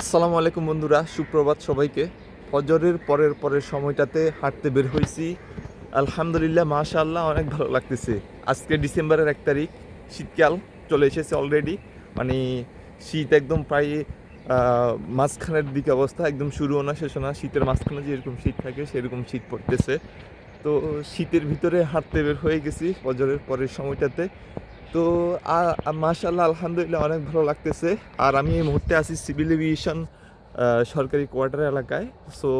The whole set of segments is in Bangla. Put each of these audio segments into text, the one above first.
আসসালামু আলাইকুম বন্ধুরা, সুপ্রভাত সবাইকে। ফজরের পরের পরের সময়টাতে হাঁটতে বের হয়েছি। আলহামদুলিল্লাহ, মাশাআল্লাহ, অনেক ভালো লাগতেছে। আজকে ডিসেম্বরের এক তারিখ, শীতকাল চলে এসেছে অলরেডি মানে শীত একদম প্রায় মাঝখানের দিকে অবস্থা, একদম শুরুও না শেষও না। শীতের মাঝখানে যেরকম শীত থাকে, সেরকম শীত পড়তেছে। তো শীতের ভিতরে হাঁটতে বের হয়ে গেছি ফজরের পরের সময়টাতে। তো মাশাল্লাহ আলহামদুলিল্লাহ অনেক ভালো লাগতেছে। আর আমি এই মুহূর্তে আছি সিভিল এভিয়েশন সরকারি কোয়ার্টার এলাকায়। সো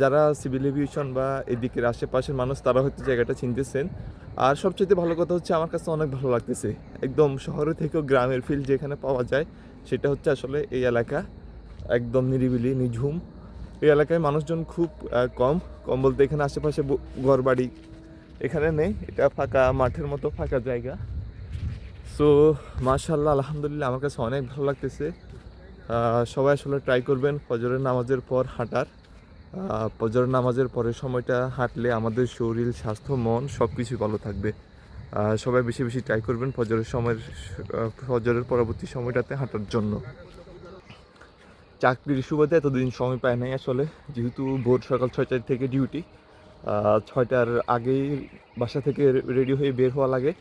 যারা সিভিল এভিয়েশন বা এদিকের আশেপাশের মানুষ, তারা হয়তো জায়গাটা চিনতেছেন। আর সবচেয়ে ভালো কথা হচ্ছে, আমার কাছে অনেক ভালো লাগতেছে। একদম শহরে থেকেও গ্রামের ফিল যেখানে পাওয়া যায়, সেটা হচ্ছে আসলে এই এলাকা। একদম নিরিবিলি, নিঝুম। এই এলাকায় মানুষজন খুব কম। কম বলতে এখানে আশেপাশে ঘর বাড়ি এখানে নেই, এটা ফাঁকা, মাঠের মতো ফাঁকা জায়গা। সো মাশাল্লাহ আলহামদুলিল্লাহ, আমার কাছে অনেক ভালো লাগতেছে। সবাই আসলে ট্রাই করবেন ফজরের নামাজের পর হাঁটার। ফজরের নামাজের পরের সময়টা হাঁটলে আমাদের শরীর, স্বাস্থ্য, মন সব কিছুই ভালো থাকবে। সবাই বেশি বেশি ট্রাই করবেন ফজরের সময়ের ফজরের পরবর্তী সময়টাতে হাঁটার জন্য। চাকরির সুবাদে এতদিন সময় পায় নাই আসলে, যেহেতু ভোর সকাল ছয়টার থেকে ডিউটি ছয়টার আগেই বাসা থেকে রেডি হয়ে বের হওয়া লাগে।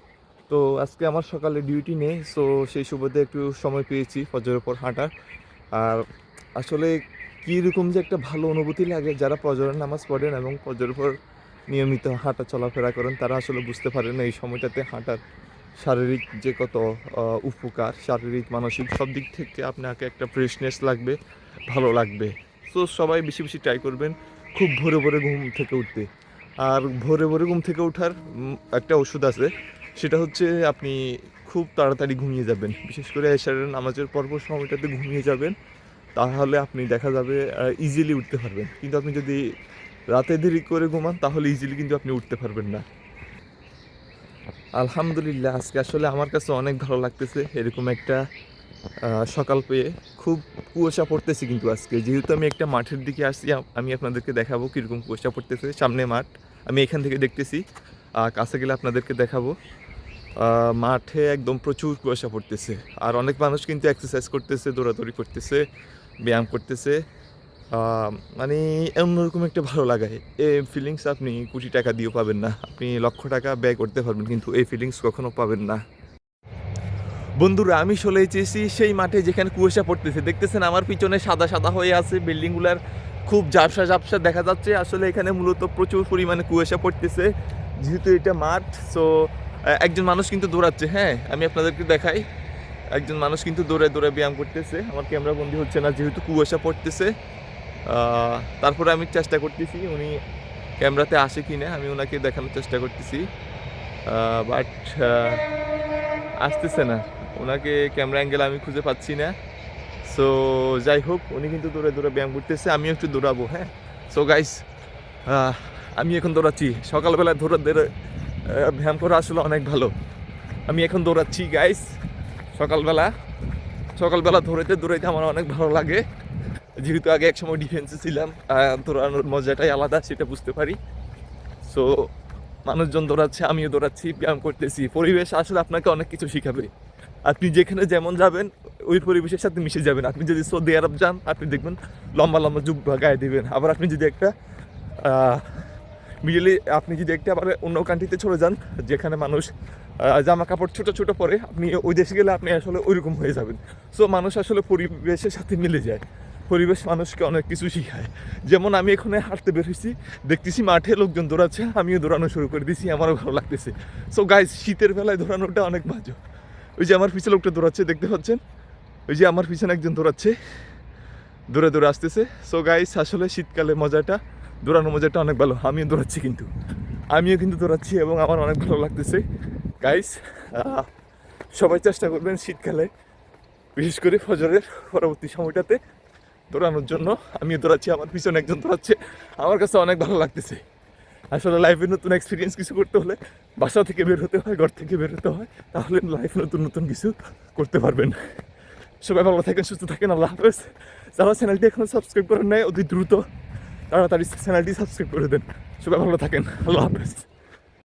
তো আজকে আমার সকালে ডিউটি নেই সো সেই সুবাদে একটু সময় পেয়েছি ফজরের পর হাঁটার। আর আসলে কীরকম যে একটা ভালো অনুভূতি লাগে, যারা ফজরের নামাজ পড়েন এবং ফজরের পর নিয়মিত হাঁটা চলাফেরা করেন, তারা আসলে বুঝতে পারেন এই সময়টাতে হাঁটার শারীরিক যে কত উপকার, শারীরিক, মানসিক সব দিক থেকে আপনাকে একটা ফ্রেশনেস লাগবে, ভালো লাগবে। সো সবাই বেশি বেশি ট্রাই করবেন। খুব ভোরে ভোরে ঘুম থেকে উঠতে। আর ভোরে ভোরে ঘুম থেকে ওঠার একটা ওষুধ আছে। সেটা হচ্ছে আপনি খুব তাড়াতাড়ি ঘুমিয়ে যাবেন। বিশেষ করে এশারের নামাজের পরপর সময়টাতে ঘুমিয়ে যাবেন, তাহলে আপনি দেখা যাবে ইজিলি উঠতে পারবেন। কিন্তু আপনি যদি রাতে দেরি করে ঘুমান, তাহলে ইজিলি কিন্তু আপনি উঠতে পারবেন না। আলহামদুলিল্লাহ, আজকে আসলে আমার কাছে অনেক ভালো লাগতেছে, এরকম একটা সকাল পেয়ে। খুব কুয়াশা পড়তেছে কিন্তু আজকে। যেহেতু আমি একটা মাঠের দিকে আসছি, আমি আপনাদেরকে দেখাবো কীরকম কুয়াশা পড়তেছে সামনে মাঠ। আমি এখান থেকে দেখতেছি কাছে গেলে আপনাদেরকে দেখাবো। মাঠে একদম প্রচুর কুয়াশা পড়তেছে। আর অনেক মানুষ কিন্তু এক্সারসাইজ করতেছে, দৌড়াদৌড়ি করতেছে, ব্যায়াম করতেছে। মানে অন্যরকম একটা ভালো লাগায়। এই ফিলিংস আপনি কোটি টাকা দিয়েও পাবেন না। আপনি লক্ষ টাকা ব্যয় করতে পারবেন, কিন্তু এই ফিলিংস কখনো পাবেন না। বন্ধুরা, আমি চলে এসেছি সেই মাঠে যেখানে কুয়াশা পড়তেছে। দেখতেছেন আমার পিছনে সাদা সাদা হয়ে আছে বিল্ডিংগুলার খুব ঝাপসা ঝাপসা দেখা যাচ্ছে। আসলে এখানে মূলত প্রচুর পরিমাণে কুয়াশা পড়তেছে, যেহেতু এটা মাঠ সো একজন মানুষ কিন্তু দৌড়াচ্ছে। হ্যাঁ আমি আপনাদেরকে দেখাই। একজন মানুষ কিন্তু দৌড়ে দৌড়ে ব্যায়াম করতেছে। আমার ক্যামেরা বন্দি হচ্ছে না, যেহেতু কুয়াশা পড়তেছে। তারপরে আমি চেষ্টা করতেছি, উনি ক্যামেরাতে আসে কি না আমি ওনাকে দেখানোর চেষ্টা করতেছি। বাট আসতেছে না। ওনাকে ক্যামেরা অ্যাঙ্গেল আমি খুঁজে পাচ্ছি না। সো যাই হোক, উনি কিন্তু দৌড়ে দৌড়ে ব্যায়াম করতেছে, আমিও একটু দৌড়াবো হ্যাঁ? সো গাইস আমি এখন দৌড়াচ্ছি। সকালবেলা দৌড়া দৌড়ে ব্যায়াম করা আসলে অনেক ভালো। আমি এখন দৌড়াচ্ছি গাইস সকালবেলা। সকালবেলা দৌড়াইতে দৌড়াইতে আমার অনেক ভালো লাগে। যেহেতু আগে এক সময় ডিফেন্সে ছিলাম দৌড়ানোর মজাটাই আলাদা, সেটা বুঝতে পারি। সো মানুষজন দৌড়াচ্ছে, আমিও দৌড়াচ্ছি, ব্যায়াম করতেছি। পরিবেশ আসলে আপনাকে অনেক কিছু শিখাবে। আপনি যেখানে যেমন যাবেন, ওই পরিবেশের সাথে মিশে যাবেন। আপনি যদি সৌদি আরব যান, আপনি দেখবেন লম্বা লম্বা জুব্বা গায়ে দিবেন। আবার আপনি যদি একটা মিডিলে আপনি যদি একটা আবার অন্য কান্ট্রিতে চলে যান, যেখানে মানুষ জামা কাপড় ছোটো ছোটো পরে, আপনি ওই দেশে গেলে আপনি আসলে ওইরকম হয়ে যাবেন। সো মানুষ আসলে পরিবেশের সাথে মিলে যায়। পরিবেশ মানুষকে অনেক কিছু শিখায়। যেমন আমি এখানে হাঁটতে বের হয়েছি, দেখতেছি মাঠে লোকজন দৌড়াচ্ছে, আমিও দৌড়ানো শুরু করে দিয়েছি, আমারও ভালো লাগতেছে। সো গাইজ শীতের বেলায় দৌড়ানোটা অনেক মজা ওই যে আমার পিছনে লোকটা দৌড়াচ্ছে, দেখতে পাচ্ছেন? ওই যে আমার পিছনে একজন দৌড়াচ্ছে, দৌড়ে দৌড়ে আসতেছে। সো গাইজ আসলে শীতকালে মজাটা, দৌড়ানোর মজাটা অনেক ভালো। আমিও দৌড়াচ্ছি কিন্তু। আমিও কিন্তু দৌড়াচ্ছি এবং আমার অনেক ভালো লাগতেছে। গাইস সবাই চেষ্টা করবেন শীতকালে, বিশেষ করে ফজরের পরবর্তী সময়টাতে দৌড়ানোর জন্য। আমিও দৌড়াচ্ছি, আমার পিছনে একজন দৌড়াচ্ছে। আমার কাছে অনেক ভালো লাগতেছে। আসলে লাইফে নতুন এক্সপিরিয়েন্স কিছু করতে হলে বাসা থেকে বের হতে হয়, ঘর থেকে বের হতে হয়। তাহলে লাইফ নতুন নতুন কিছু করতে পারবেন। সবাই ভালো থাকেন, সুস্থ থাকেন, আল্লাহ হাফেজ। যারা চ্যানেলটি এখনও সাবস্ক্রাইব করেন নাই, অতি দ্রুত তাড়াতাড়ি চ্যানেলটি সাবস্ক্রাইব করে দেন। সবাই ভালো থাকেন, আল্লাহ হাফেজ।